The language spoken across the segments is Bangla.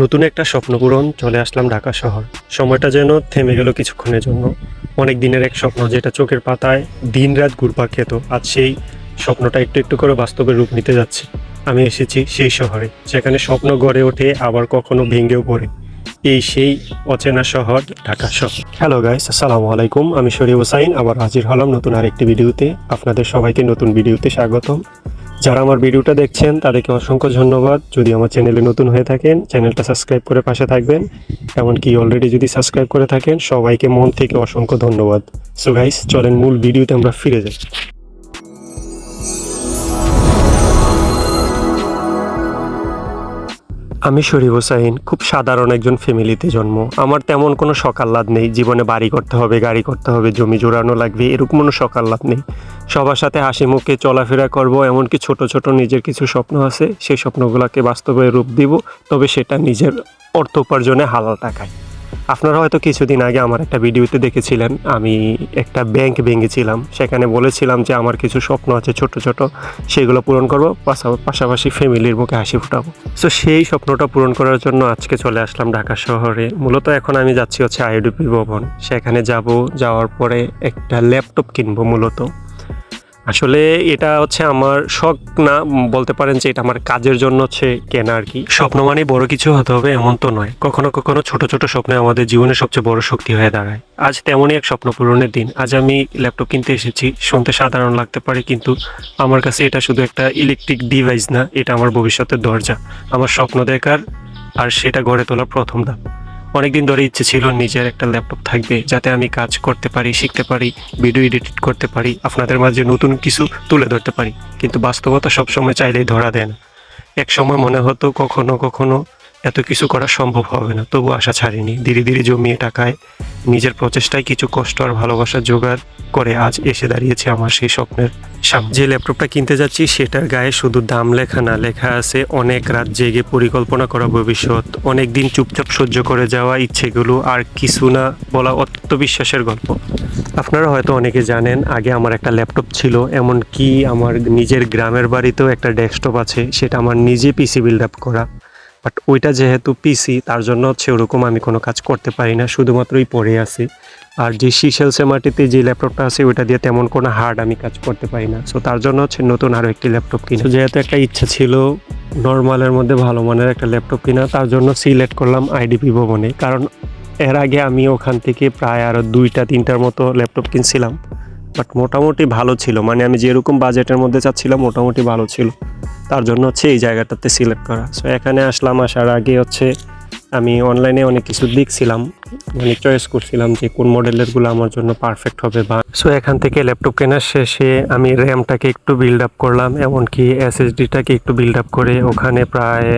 নতুন একটা স্বপ্ন পূরণ চলে আসলাম ঢাকা শহর। সময়টা যেন থেমে গেল কিছুক্ষণের জন্য। অনেক দিনের এক স্বপ্ন যেটা চোখের পাতায় দিনরাত ঘুরপাক খেত। আজ সেই স্বপ্নটা একটু একটু করে বাস্তবে রূপ নিতে যাচ্ছে। আমি এসেছি সেই শহরে, যেখানে স্বপ্ন গড়ে ওঠে, আবার কখনো ভেঙেও পড়ে। এই সেই অচেনা শহর ঢাকা শহর। হ্যালো গাইস আসসালামু আলাইকুম। আমি শরীফ হোসাইন, আবার হাজির হলাম নতুন আরেকটি ভিডিওতে। আপনাদের সবাইকে নতুন ভিডিওতে স্বাগতম। যারা আমার ভিডিওটা দেখছেন, তাদেরকে অসংখ্য ধন্যবাদ। যদি আমার চ্যানেলে নতুন হয়ে থাকেন, চ্যানেলটা সাবস্ক্রাইব করে পাশে থাকবেন। এমনকি অলরেডি যদি সাবস্ক্রাইব করে থাকেন, সবাইকে মন থেকে অসংখ্য ধন্যবাদ। সো গাইস চলেন মূল ভিডিওতে আমরা ফিরে যাই। আমি শরীফ হোসাইন, খুব সাধারণ একজন ফ্যামিলিতে জন্ম। আমার তেমন কোনো সকাল্লাদ নেই, জীবনে বাড়ি করতে হবে, গাড়ি করতে হবে, জমি জোড়ানো লাগবে, এরকম কোনো সকাল্লাদ নেই। সবার সাথে হাসি মুখে চলাফেরা করব, এমনকি ছোট ছোট নিজের কিছু স্বপ্ন আছে, সেই স্বপ্নগুলোকে বাস্তবে রূপ দিব, তবে সেটা নিজের অর্থ উপার্জনে হালাল টাকায়। আপনারা হয়তো কিছুদিন আগে আমার একটা ভিডিওতে দেখেছিলেন, আমি একটা ব্যাংক ভেঙেছিলাম। সেখানে বলেছিলাম যে আমার কিছু স্বপ্ন আছে ছোট ছোট, সেগুলো পূরণ করব, পাশা- পাশাপাশি ফ্যামিলির মুখে হাসি ফুটাবো। সো সেই স্বপ্নটা পূরণ করার জন্য আজকে চলে আসলাম ঢাকা শহরে। মূলত এখন আমি যাচ্ছি হচ্ছে আইডিপি ভবন। সেখানে যাব, যাওয়ার পরে একটা ল্যাপটপ কিনবো মূলত। আসলে এটা হচ্ছে আমার শখ না বলতে পারেন যে এটা আমার কাজের জন্য হচ্ছে কেনা আর কি। স্বপ্ন মানে বড় কিছু হতে হবে এমন তো নয়। কখনো কখনো ছোট ছোট স্বপ্নে আমাদের জীবনের সবচেয়ে বড় শক্তি হয়ে দাঁড়ায়। আজ তেমনই এক স্বপ্ন পূরণের দিন। আজ আমি ল্যাপটপ কিনতে এসেছি, শুনতে সাধারণ লাগতে পারে, কিন্তু আমার কাছে এটা শুধু একটা ইলেকট্রিক ডিভাইস না, এটা আমার ভবিষ্যতের দরজা। আমার স্বপ্ন দেখার আর সেটা গড়ে তোলার প্রথম ধাপ। অনেকদিন ধরে ইচ্ছে ছিল নিজের একটা ল্যাপটপ থাকবে, যাতে আমি কাজ করতে পারি, শিখতে পারি ভিডিও এডিট করতে পারি, আপনাদের মাঝে নতুন কিছু তুলে ধরতে পারি। কিন্তু বাস্তবতা সবসময় চাইলেই ধরা দেয় না। এক সময় মনে হতো কখনো কখনো এত কিছু করা সম্ভব হবে না, তবু আশা ছাড়িনি। ধীরে ধীরে জমিয়ে টাকায় নিজের প্রচেষ্টায় কিছু কষ্ট আর ভালোবাসা জোগাড় করে আজ এসে দাঁড়িয়েছে আমার সেই স্বপ্নের সামনে। যে ল্যাপটপটা কিনতে যাচ্ছি, সেটার গায়ে শুধু দাম লেখা না, লেখা আছে, অনেক রাত জেগে পরিকল্পনা করা ভবিষ্যৎ, অনেক দিন চুপচাপ সহ্য করে যাওয়া ইচ্ছেগুলো, আর কিছু না বলা আত্মবিশ্বাসের গল্প। আপনারা হয়তো অনেকে জানেন, আগে আমার একটা ল্যাপটপ ছিল, এমনকি আমার নিজের গ্রামের বাড়িতেও একটা ডেস্কটপ আছে, সেটা আমার নিজে পিসি বিল্ড আপ করা। বাট ওইটা যেহেতু পিসি তার জন্য হচ্ছে ওরকম আমি কোনো কাজ করতে পারি না। শুধুমাত্রই পড়ে আছি। আর যে সিশেলসে মাটিতে যে ল্যাপটপটা আছে, ওইটা দিয়ে তেমন কোনো হার্ড আমি কাজ করতে পারি না। সো তার জন্য হচ্ছে নতুন আরও একটি ল্যাপটপ কিনা। যেহেতু একটা ইচ্ছা ছিল নর্মালের মধ্যে ভালো মানের একটা ল্যাপটপ কিনা, তার জন্য সিলেক্ট করলাম আইডিপি ভবনে। কারণ এর আগে আমি ওখান থেকে প্রায় আরও দুইটা, তিনটার মতো ল্যাপটপ কিনছিলাম। বাট মোটামুটি ভালো ছিল। মানে আমি যেরকম বাজেটের মধ্যে চাচ্ছিলাম, মোটামুটি ভালো ছিল। তার জন্য হচ্ছে এই জায়গাটাতে সিলেক্ট করা। সো এখানে আসলাম, আসার আগে হচ্ছে আমি অনলাইনে অনেক কিছু দেখছিলাম মানে চয়েস করছিলাম যে কোন মডেলেরগুলো আমার জন্য পারফেক্ট হবে বা সো এখান থেকে ল্যাপটপ কেনার শেষে আমি র্যামটাকে একটু বিল্ড আপ করলাম, এমনকি এসএসডিটাকে একটু বিল্ড আপ করে ওখানে প্রায়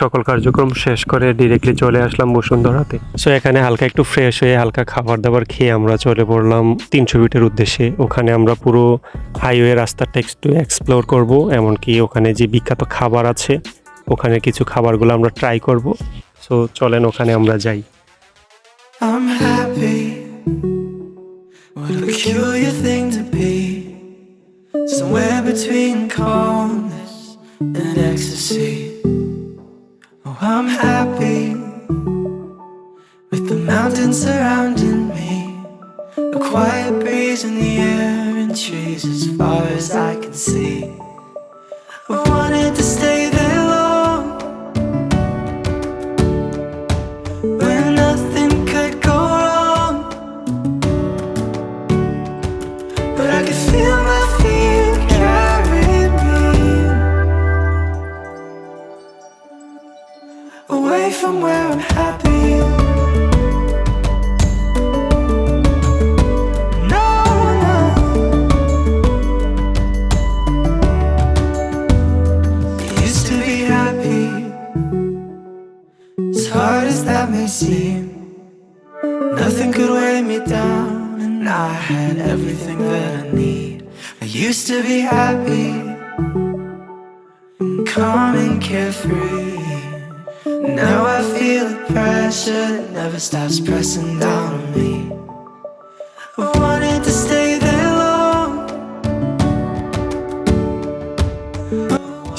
সকল কার্যক্রম শেষ করে ডিরেক্টলি চলে আসলাম বসুন্ধরাতে সো এখানে হালকা একটু ফ্রেশ হয়ে হালকা খাবার দাবার খেয়ে আমরা চলে পড়লাম তিনশো ফিটের উদ্দেশ্যে ওখানে আমরা পুরো হাইওয়ে রাস্তাটা একটু এক্সপ্লোর করব, এমনকি ওখানে যে বিখ্যাত খাবার আছে, ওখানে কিছু খাবারগুলো আমরা ট্রাই করব সো চলেন ওখানে আমরা যাই. Somewhere between calmness and ecstasy. I'm happy. With the mountains surrounding me. A quiet breeze in the air and trees as far as I can see. I wanted to stay from where I'm happy. No, no. I used to be happy. As hard as that may seem, nothing could weigh me down, and I had everything that I need. I used to be happy, and calm and carefree. Now I feel the pressure that never stops pressing down on me. I wanted to stay there long.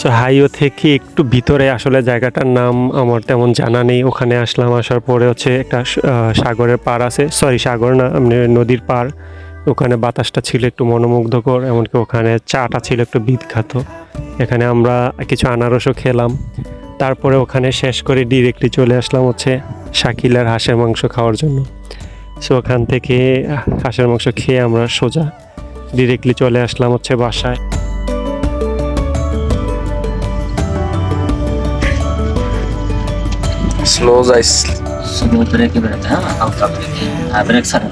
So highway থেকে একটু ভিতরে আসলে জায়গাটার নাম আমার তেমন জানা নেই। ওখানে আসলাম, আসার পরে হচ্ছে একটা সাগরের পার আছে। সরি সাগর না নদীর পার ওখানে বাতাসটা ছিল একটু মনোমুগ্ধকর, এমনকি ওখানে চাটা ছিল একটু বিখ্যাত। এখানে আমরা কিছু আনারসও খেলাম। তারপরে ওখানে শেষ করে ডিরেক্টলি চলে আসলাম হচ্ছে শাকিলার হাঁসের মাংস খাওয়ার জন্য। সো ওখান থেকে হাঁসের মাংস খেয়ে আমরা সোজা ডিরেক্টলি চলে আসলাম হচ্ছে বাসায়। স্লো যাইস শুধু ব্রেকে বেরোতে হ্যাঁ? হালকা ব্রেক হ্যাঁ ব্রেক ছাড়েন।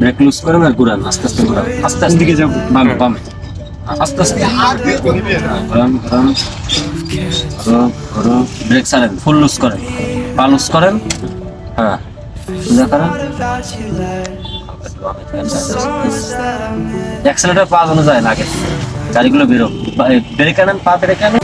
ব্রেক লুজ করেন আর ঘুরান আস্তে আস্তে ঘুরান। আস্তে আস্তে দিকে যাব বামে বামে। আস্তে আস্তে। ঘুরান ঘুরান ঘুরো ব্রেক ছাড়েন ফুল লুজ করেন। পা লুজ করেন। হ্যাঁ। সোজা করেন অ্যাক্সেলেটার পা যায় না আগে। গাড়িগুলো বেরো। ব্রেক আনেন, পা ব্রেক আনেন।